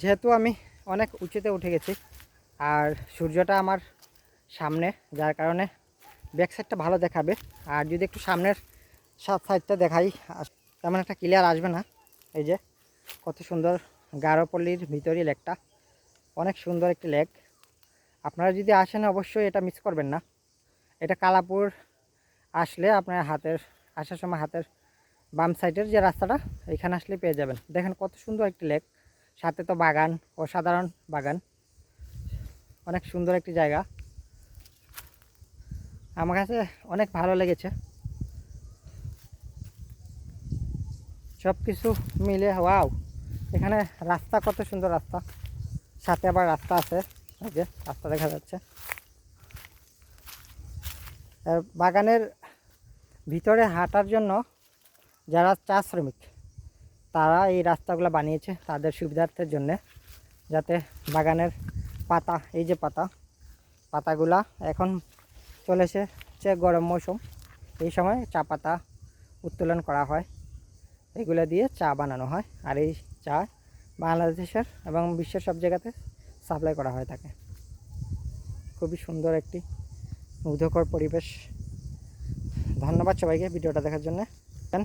যেহেতু আমি অনেক উঁচুতে উঠে গেছি আর সূর্যটা আমার সামনে, যার কারণে ব্যাক সাইডটা ভালো দেখাবে। আর যদি একটু সামনের সাত সাইডটা দেখাই তেমন একটা ক্লিয়ার আসবে না। এই যে, কত সুন্দর গারোপল্লির ভিতরই লেকটা। অনেক সুন্দর একটি লেক। আপনারা যদি আসেন, অবশ্যই এটা মিস করবেন না। এটা কালাপুর আসলে আপনার হাতের, আসার সময় হাতের বাম সাইডের যে রাস্তাটা, এখানে আসলে পেয়ে যাবেন। দেখেন কত সুন্দর একটি লেক। সাথে তো বাগান, অসাধারণ বাগান। অনেক সুন্দর একটি জায়গা। আমার কাছে অনেক ভালো লেগেছে। সব কিছু মিলে, ওয়াও! এখানে রাস্তা কত সুন্দর রাস্তা। সাথে আবার রাস্তা আছে যে রাস্তা দেখা যাচ্ছে। বাগানের ভিতরে হাঁটার জন্য যারা চা শ্রমিক তারা এই রাস্তাগুলো বানিয়েছে তাদের সুবিধার্থের জন্যে, যাতে বাগানের পাতা, এই যে পাতা, পাতাগুলা এখন চলে এসেছে গরম মৌসুম। এই সময় চা পাতা উত্তোলন করা হয়। এগুলো দিয়ে চা বানানো হয়। আর এই চা বাংলাদেশের এবং বিশ্বের সব জায়গাতে সাপ্লাই করা হয়ে থাকে। খুবই সুন্দর একটি মুগ্ধকর পরিবেশ। ধন্যবাদ সবাইকে ভিডিওটা দেখার জন্য। ধন্যবাদ।